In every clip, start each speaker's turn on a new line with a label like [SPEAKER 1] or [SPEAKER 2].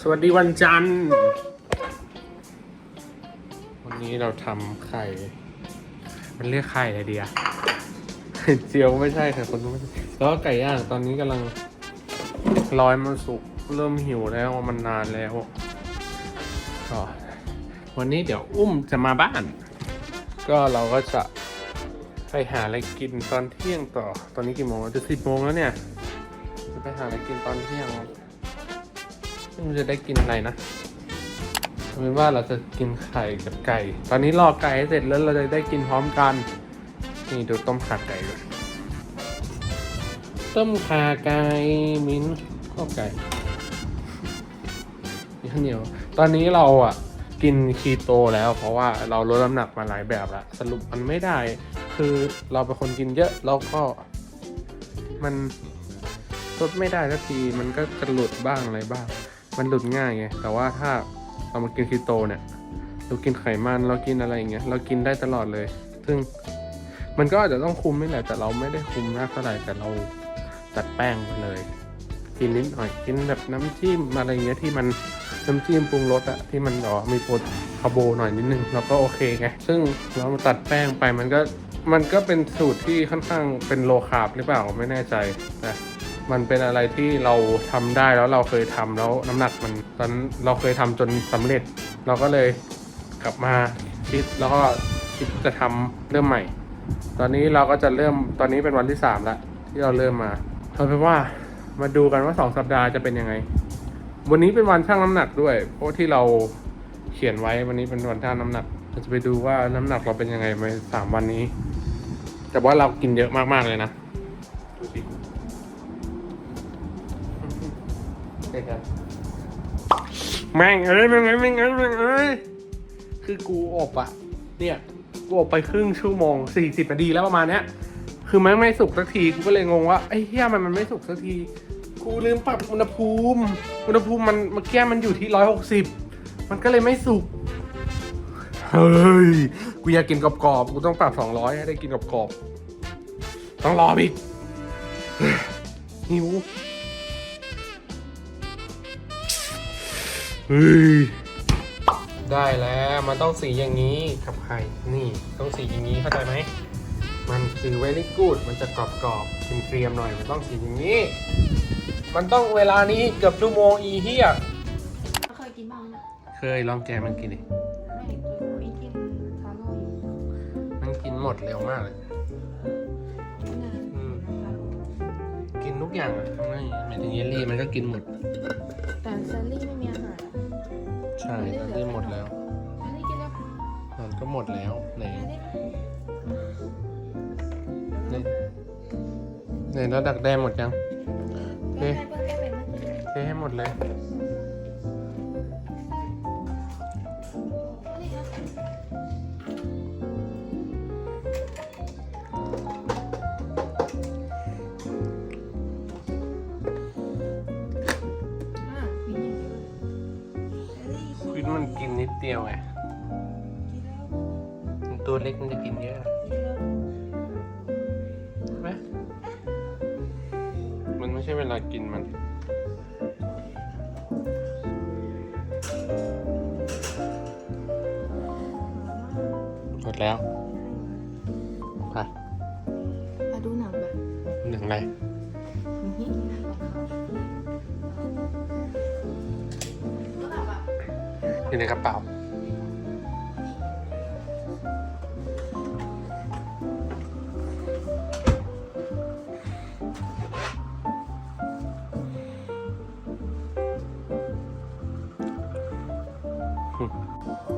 [SPEAKER 1] สวัสดีวันจันทร์ วันนี้เราทำไข่ มันเรียกไข่อะไรดียเจียวไม่ใช่ค่ะคนไม่ใช่แล้วไก่ย่างตอนนี้กำลังลอยมันสุกเริ่มหิวแล้วมันนานแล้วก็วันนี้เดี๋ยวอุ้มจะมาบ้าน ก็เราก็จะไปหาอะไรกินตอนเที่ยงต่อ ตอนนี้กี่โมงแล้วจะสิบโมงแล้วเนี่ย จะไปหาอะไรกินตอนเที่ยง ม่รู้จะได้กินอะไรนะเอาเป็นว่าเราจะกินไข่กับไก่ ตอนนี้รอไก่ให้เสร็จแล้วเราจะได้กินพร้อมกัน นี่ดูต้มขาไก่ด้วยต้มขาไก่มิ้นข้าวไก่นี่ข้าวเหนียว ตอนนี้เราอะกินคีโตแล้ว เพราะว่าเราลดน้ำหนักมาหลายแบบล้วสรุปมันไม่ได้ คือเราเป็นคนกินเยอะแล้วก็มันลดไม่ได้สักทีมันก็จะหลุดบ้างอะไรบ้าง มันหลุดง่ายไง แต่ว่าถ้าเรามากินคีโตเนี่ย เรากินไขมันเรากินอะไรอย่างเงี้ย เรากินได้ตลอดเลย ซึ่งมันก็อาจจะต้องคุมไม่แหละ แต่เราไม่ได้คุมมากเท่าไหร่ แต่เราตัดแป้งไปเลย กินนิดหน่อย กินแบบน้ำจิ้มอะไรเงี้ยที่มันน้ำจิ้มปรุงรสอะที่มันอ๋อมีโปรคาร์โบหน่อยนิดนึงเราก็โอเคไง ซึ่งเรามาตัดแป้งไปมันก็มันก็เป็นสูตรที่ค่อนข้างเป็นโลคาร์บหรือเปล่าไม่แน่ใจแต่ มันเป็นอะไรที่เราทำได้แล้วเราเคยทำแล้วน้ำหนักมันตอนเราเคยทำจนสำเร็จ เราก็เลยกลับมาคิดแล้วก็คิดจะทำเริ่มใหม่ ตอนนี้เราก็จะเริ่มตอนนี้เป็นวันที่สามแล้วที่เราเริ่มมาเอาเป็นว่ามาดูกันว่าสองสัปดาห์จะเป็นยังไง วันนี้เป็นวันชั่งน้ำหนักด้วย เพราะที่เราเขียนไว้วันนี้เป็นวันชั่งน้ำหนักเราจะไปดูว่าน้ำหนักเราเป็นยังไงในสามวันนี้ แต่ว่าเรากินเยอะมากๆเลยนะดูสิ ช่ครับแม่งเอ้ยแม่งเอ้ยแม่งเอ้ยแม่งเอ้ยคือกูอบอะเนี่ยกูอบไปครึ่งชั่วโมงสี่สิบนาทีแล้วประมาณเนี้ย คือมันไม่สุกสักทีกูก็เลยงงว่าไอ้เหี้ยมันมันไม่สุกสักที กูลืมปรับอุณหภูมิ อุณหภูมิมันเมื่อกี้มันอยู่ที่ร้อยหกสิบมันก็เลยไม่สุกเฮ้ยกูอยากกินกรอบๆกูต้องปรับสองร้อยให้ได้กินกรอบๆต้องรออีกหิว เฮ้ยได้แล้วมันต้องสีอย่างนี้กับไข่นี่ต้องสีอย่างนี้เข้าใจไหมมันคือ very good มันจะกรอบกรอบๆเกรียมๆหน่อยมันต้องสีอย่างนี้ มันต้องเวลานี้เกือบชั่วโมงอีเฮีย
[SPEAKER 2] เคยกินบ้างไหม
[SPEAKER 1] เคยลองแกะมันกินดิ
[SPEAKER 2] ไม่เคยกินที่ทาโร่อยู่
[SPEAKER 1] มันกินหมดเร็วมากเลย
[SPEAKER 2] เนี่ย
[SPEAKER 1] อืมกินทุกอย่างอะไม่หมายถึงเยลลี่มันก็กินหมด
[SPEAKER 2] แต่แซลลี่ไม่มีอาหาร
[SPEAKER 1] ใช่มันกินหมดแล้ว
[SPEAKER 2] แซลลี่กินแล้ว
[SPEAKER 1] มันก็หมดแล้วไหน
[SPEAKER 2] แซลลี่
[SPEAKER 1] ไหนไหนแล้วดักแด้หมดยัง
[SPEAKER 2] เพิ่งให้เพิ่งแก้เป็นเมื่อกี้
[SPEAKER 1] เทให้หมดเลย มันกินนิดเดียวไง
[SPEAKER 2] กินแล้ว
[SPEAKER 1] มันตัวเล็กมันจะกินเยอะ
[SPEAKER 2] กินแล้ว
[SPEAKER 1] ใช่ไหมมันไม่ใช่เวลากินมันหมดแล้วไป
[SPEAKER 2] มาดูหนังแบบ
[SPEAKER 1] หนึ่งอะไร อยู่ในกระเป๋า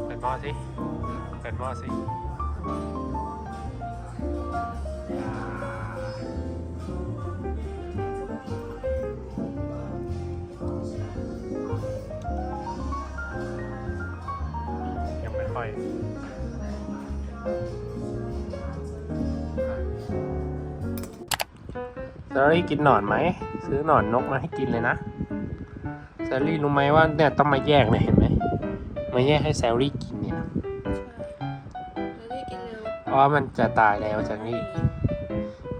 [SPEAKER 1] เปิดหม้อสิ เปิดหม้อสิ ซลลี่กินหนอนไหม ซื้อหนอนนกมาให้กินเลยนะแซลลี่รู้ไหมว่าเนี่ยต้องมาแยกเนี่ยเห็นไหมมาแยกให้แซลลี่กินเนี่ย
[SPEAKER 2] แซลลี่กินเร็ว
[SPEAKER 1] เพราะว่ามันจะตายแล้วแซลลี่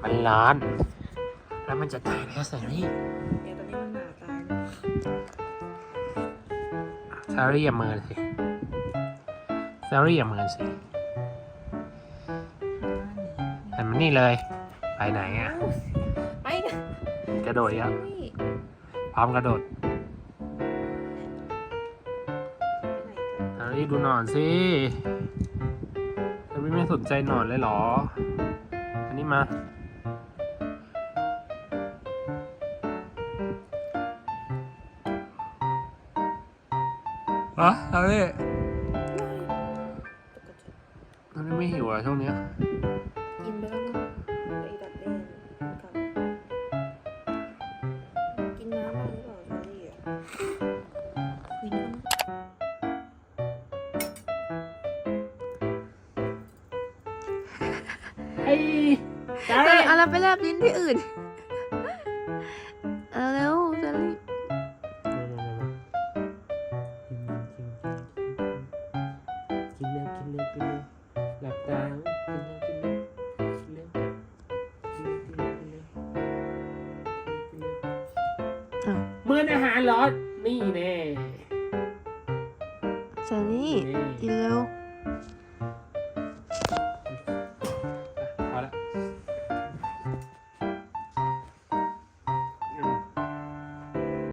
[SPEAKER 1] มันร้อนแล้วมันจะตายแล้วแซลลี่
[SPEAKER 2] เดี๋ยวตอนนี้มันหนาตาย
[SPEAKER 1] ซารี่อย่าเมินสิ ซารี่อย่าเมินสิหันมานี่เลย ไปไหนอะ
[SPEAKER 2] ไปกัน
[SPEAKER 1] กระโดดยัง
[SPEAKER 2] นี่
[SPEAKER 1] พร้อมกระโดด
[SPEAKER 2] ไหนกัน
[SPEAKER 1] ซารี่ดูหนอนสิซารี่ไม่สนใจหนอนเลยเหรอ อันนี้มาอะซ ไม่หิวอะช่วงเนี้ย
[SPEAKER 2] กินไปแล้วมั้งไอ้ดักแด้กับกินน้ำมาหรือเปล่าเชอรี่อะวินน้
[SPEAKER 1] ไอ้ซา
[SPEAKER 3] เอ
[SPEAKER 1] รี่
[SPEAKER 3] อเอาเราไปแลบลิ้นที่อื่น เอาเร็วจะรีบ
[SPEAKER 1] กินเร็วกินเร็วกินเร็ว หลับตากินเร็วกินเร็วกินเร็วกินเร็วกินเร็วกินเร็วกินเร็ว
[SPEAKER 3] อ้าว
[SPEAKER 1] มื้ออาหารร้อนนี่แน่
[SPEAKER 3] เจนี่
[SPEAKER 1] นี่
[SPEAKER 3] กินเร็ว